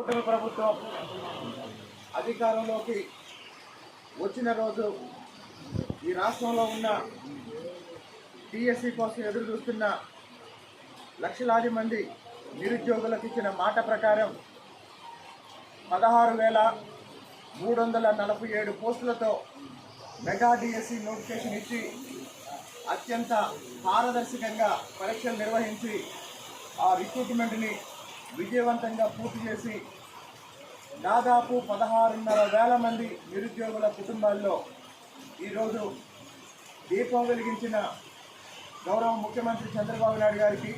కూటమి ప్రభుత్వం అధికారంలోకి వచ్చిన రోజు ఈ రాష్ట్రంలో ఉన్న టీఎస్సీ కోసం ఎదురు చూస్తున్న లక్షలాది మంది నిరుద్యోగులకు ఇచ్చిన మాట ప్రకారం పదహారు వేల మూడు వందల నలభై ఏడు పోస్టులతో మెగా డిఎస్సి నోటిఫికేషన్ ఇచ్చి అత్యంత పారదర్శకంగా పరీక్షలు నిర్వహించి ఆ రిక్రూట్మెంట్ని విజయవంతంగా పూర్తి చేసి దాదాపు పదహారున్నర వేల మంది నిరుద్యోగుల కుటుంబాల్లో ఈరోజు దీపం వెలిగించిన గౌరవ ముఖ్యమంత్రి చంద్రబాబు నాయుడు గారికి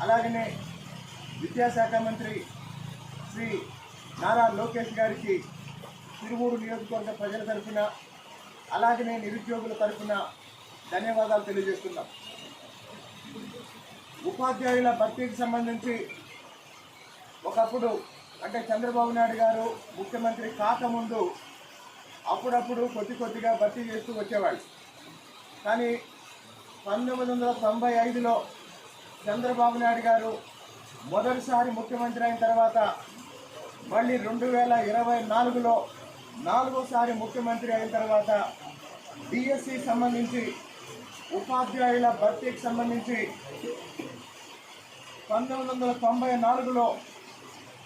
అలాగనే విద్యాశాఖ మంత్రి శ్రీ నారా లోకేష్ గారికి తిరువూరు నియోజకవర్గ ప్రజల తరఫున అలాగనే నిరుద్యోగుల తరఫున ధన్యవాదాలు తెలియజేస్తున్నాం. ఉపాధ్యాయుల భర్తీకి సంబంధించి ఒకప్పుడు అంటే చంద్రబాబు నాయుడు గారు ముఖ్యమంత్రి కాకముందు అప్పుడప్పుడు కొద్ది కొద్దిగా భర్తీ చేస్తూ వచ్చేవాళ్ళు. కానీ పంతొమ్మిది వందల తొంభై ఐదులో చంద్రబాబు నాయుడు గారు మొదటిసారి ముఖ్యమంత్రి అయిన తర్వాత మళ్ళీ రెండు వేల ఇరవై నాలుగులో నాలుగోసారి ముఖ్యమంత్రి అయిన తర్వాత డిఎస్సి సంబంధించి ఉపాధ్యాయుల భర్తీకి సంబంధించి పంతొమ్మిది వందల తొంభై నాలుగులో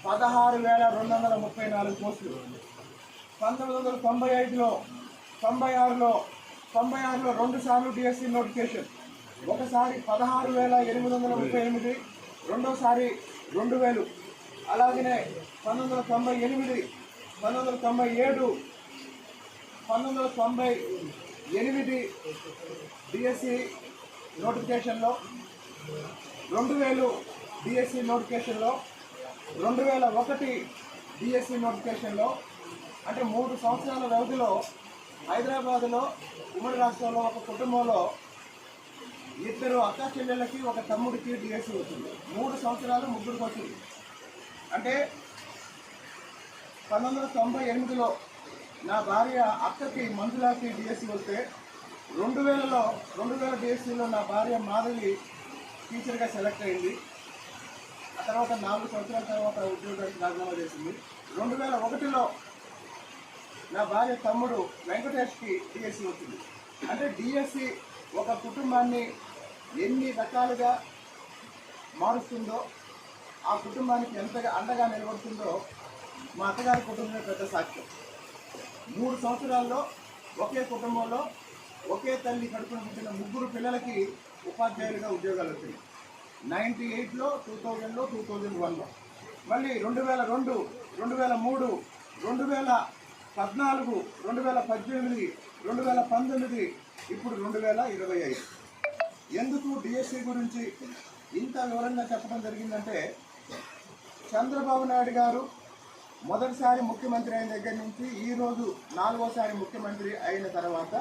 పదహారు వేల రెండు వందల ముప్పై నాలుగు కోట్లు. పంతొమ్మిది వందల తొంభై ఐదులో తొంభై ఆరులో తొంభై ఆరులో రెండు సార్లు డిఎస్సి నోటిఫికేషన్. ఒకసారి పదహారు వేల ఎనిమిది వందల ముప్పై ఎనిమిది రెండోసారి రెండు వేలు అలాగనే పంతొమ్మిది వందల తొంభై ఎనిమిది పంతొమ్మిది వందల తొంభై ఏడు పంతొమ్మిది వందల తొంభై ఎనిమిది డిఎస్సి నోటిఫికేషన్లో రెండు వేలు డిఎస్సి నోటిఫికేషన్లో రెండు వేల ఒకటి డిఎస్సి నోటిఫికేషన్లో అంటే మూడు సంవత్సరాల వ్యవధిలో హైదరాబాదులో ఉమ్మడి రాష్ట్రంలో ఒక కుటుంబంలో ఇద్దరు అక్క చెల్లెళ్ళకి ఒక తమ్ముడికి డిఎస్సి వచ్చింది. మూడు సంవత్సరాలు ముగ్గురికి వచ్చింది. అంటే పంతొమ్మిది వందల తొంభై ఎనిమిదిలో నా భార్య అక్కకి మంజులాకి డిఎస్సి వస్తే రెండు వేలలో రెండు వేల డిఎస్సిలో నా భార్య మాధవి టీచర్గా సెలెక్ట్ అయింది. తర్వాత నాలుగు సంవత్సరాల తర్వాత ఉద్యోగానికి రాజీనామా చేసింది. రెండు వేల ఒకటిలో నా భార్య తమ్ముడు వెంకటేష్కి డిఎస్సి వచ్చింది. అంటే డిఎస్సి ఒక కుటుంబాన్ని ఎన్ని రకాలుగా మారుస్తుందో ఆ కుటుంబానికి ఎంతగా అండగా నిలబడుతుందో మా అత్తగారి కుటుంబమే పెద్ద సాక్ష్యం. మూడు సంవత్సరాల్లో ఒకే కుటుంబంలో ఒకే తల్లి కడుపున పుట్టిన ముగ్గురు పిల్లలకి ఉపాధ్యాయులుగా ఉద్యోగాలు వచ్చాయి నైంటీ ఎయిట్లో టూ థౌజండ్లో టూ థౌజండ్ వన్లో. మళ్ళీ రెండు వేల రెండు రెండు వేల మూడు రెండు వేల పద్నాలుగు రెండు వేల పద్దెనిమిది రెండు వేల పంతొమ్మిది ఇప్పుడు రెండు వేల ఇరవై ఐదు. ఎందుకు డిఎస్సి గురించి ఇంత వివరంగా చెప్పడం జరిగిందంటే చంద్రబాబు నాయుడు గారు మొదటిసారి ముఖ్యమంత్రి అయిన దగ్గర నుంచి ఈరోజు నాలుగోసారి ముఖ్యమంత్రి అయిన తర్వాత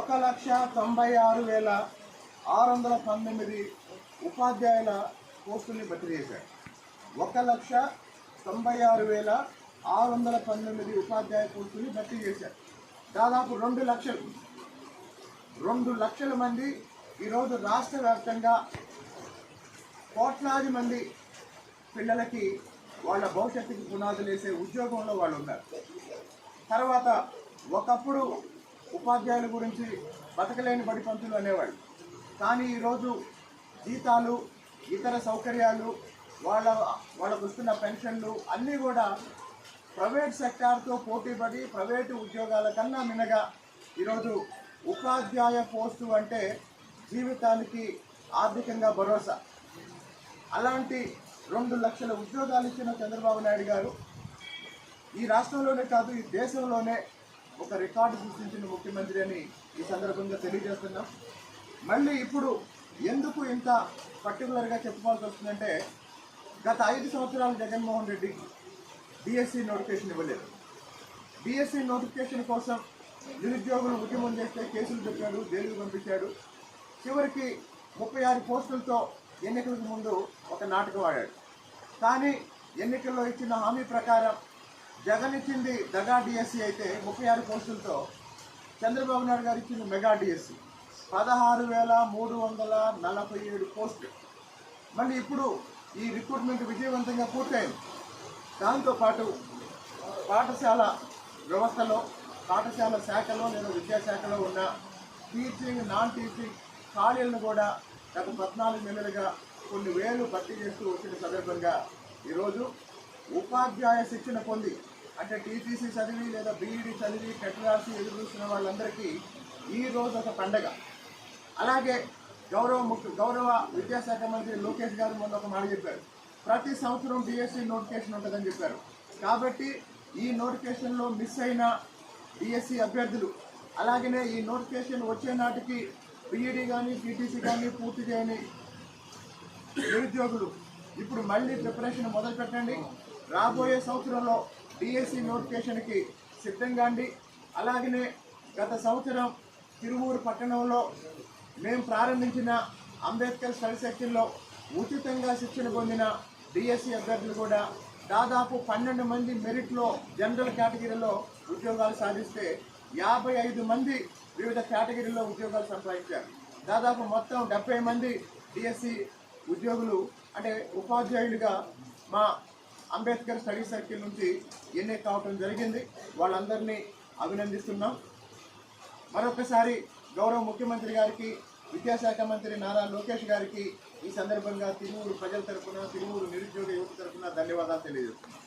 ఒక లక్ష తొంభై ఆరు వేల ఆరు వందల పంతొమ్మిది ఉపాధ్యాయుల పోస్టుల్ని భర్తీ చేశారు. ఒక లక్ష తొంభై ఆరు వేల ఆరు వందల పంతొమ్మిది ఉపాధ్యాయ పోస్టుల్ని భర్తీ చేశారు. దాదాపు రెండు లక్షలు. రెండు లక్షల మంది ఈరోజు రాష్ట్ర వ్యాప్తంగా కోట్లాది మంది పిల్లలకి వాళ్ళ భవిష్యత్తుకి పునాదులు వేసే ఉద్యోగంలో వాళ్ళు ఉన్నారు. తర్వాత ఒకప్పుడు ఉపాధ్యాయుల గురించి బతకలేని బడి పంతులు అనేవాళ్ళు. కానీ ఈరోజు జీతాలు ఇతర సౌకర్యాలు వాళ్ళ వాళ్ళకు వస్తున్న పెన్షన్లు అన్నీ కూడా ప్రైవేట్ సెక్టార్తో పోటీపడి ప్రైవేటు ఉద్యోగాల కన్నా మినగా ఈరోజు ఉపాధ్యాయ పోస్టు అంటే జీవితానికి ఆర్థికంగా భరోసా. అలాంటి రెండు లక్షల ఉద్యోగాలు ఇచ్చిన చంద్రబాబు నాయుడు గారు ఈ రాష్ట్రంలోనే కాదు ఈ దేశంలోనే ఒక రికార్డు సృష్టించిన ముఖ్యమంత్రి అని ఈ సందర్భంగా తెలియజేస్తున్నాం. మళ్ళీ ఇప్పుడు ఎందుకు ఇంత పర్టికులర్గా చెప్పుకోవాల్సి వస్తుందంటే గత ఐదు సంవత్సరాలు జగన్మోహన్ రెడ్డి బీఎస్సీ నోటిఫికేషన్ ఇవ్వలేదు. బీఎస్సీ నోటిఫికేషన్ కోసం నిరుద్యోగులు ఉద్యమం చేస్తే కేసులు పెట్టాడు జైలుకు పంపించాడు. చివరికి ముప్పై ఆరు పోస్టులతో ఎన్నికలకు ముందు ఒక నాటకం ఆడాడు. కానీ ఎన్నికల్లో ఇచ్చిన హామీ ప్రకారం జగన్ ఇచ్చింది దగా డిఎస్సీ అయితే ముప్పై ఆరు పోస్టులతో చంద్రబాబు నాయుడు గారు ఇచ్చింది మెగా డిఎస్సీ పదహారు వేల మూడు వందల నలభై ఏడు పోస్టులు. మళ్ళీ ఇప్పుడు ఈ రిక్రూట్మెంట్ విజయవంతంగా పూర్తయింది. దాంతోపాటు పాఠశాల వ్యవస్థలో పాఠశాల శాఖలో లేదా విద్యాశాఖలో ఉన్న టీచింగ్ నాన్ టీచింగ్ ఖాళీలను కూడా గత పద్నాలుగు నెలలుగా కొన్ని వేలు భర్తీ చేస్తూ వచ్చిన సందర్భంగా ఈరోజు ఉపాధ్యాయ శిక్షణ పొంది అంటే టీటీసీ చదివి లేదా బీఈడి చదివి టెట్ రాసి ఎదురు చూస్తున్న వాళ్ళందరికీ ఈ రోజు ఒక పండగ. అలాగే గౌరవ ముఖ్య గౌరవ విద్యాశాఖ మంత్రి లోకేష్ గారు మొన్న ఒక మాట చెప్పారు. ప్రతి సంవత్సరం డిఎస్సి నోటిఫికేషన్ ఉంటుందని చెప్పారు. కాబట్టి ఈ నోటిఫికేషన్లో మిస్ అయిన డిఎస్సి అభ్యర్థులు అలాగనే ఈ నోటిఫికేషన్ వచ్చే నాటికి బీఈడి కానీ పీటీసీ కానీ పూర్తి చేయని నిరుద్యోగులు ఇప్పుడు మళ్ళీ ప్రిపరేషన్ మొదలు పెట్టండి. రాబోయే సంవత్సరంలో డిఎస్సి నోటిఫికేషన్కి సిద్ధంగా అలాగనే గత సంవత్సరం తిరువూరు పట్టణంలో మేము ప్రారంభించిన అంబేద్కర్ స్టడీ సెక్షన్లో ఉచితంగా శిక్షణ పొందిన డిఎస్సి అభ్యర్థులు కూడా దాదాపు పన్నెండు మంది మెరిట్లో జనరల్ కేటగిరీలో ఉద్యోగాలు సాధిస్తే యాభై ఐదు మంది వివిధ కేటగిరీలో ఉద్యోగాలు సంపాదించారు. దాదాపు మొత్తం డెబ్బై మంది డిఎస్సి ఉద్యోగులు అంటే ఉపాధ్యాయులుగా మా అంబేద్కర్ స్టడీ సర్కిల్ నుంచి ఎన్నిక కావటం జరిగింది. వాళ్ళందరినీ అభినందిస్తున్నాం. మరొకసారి గౌరవ ముఖ్యమంత్రి గారికి విద్యాశాఖ మంత్రి నారా లోకేష్ గారికి ఈ సందర్భంగా తిరువురు ప్రజల తరఫున తిరువురు నిరుద్యోగ యువత తరపున ధన్యవాదాలు తెలియజేస్తున్నాం.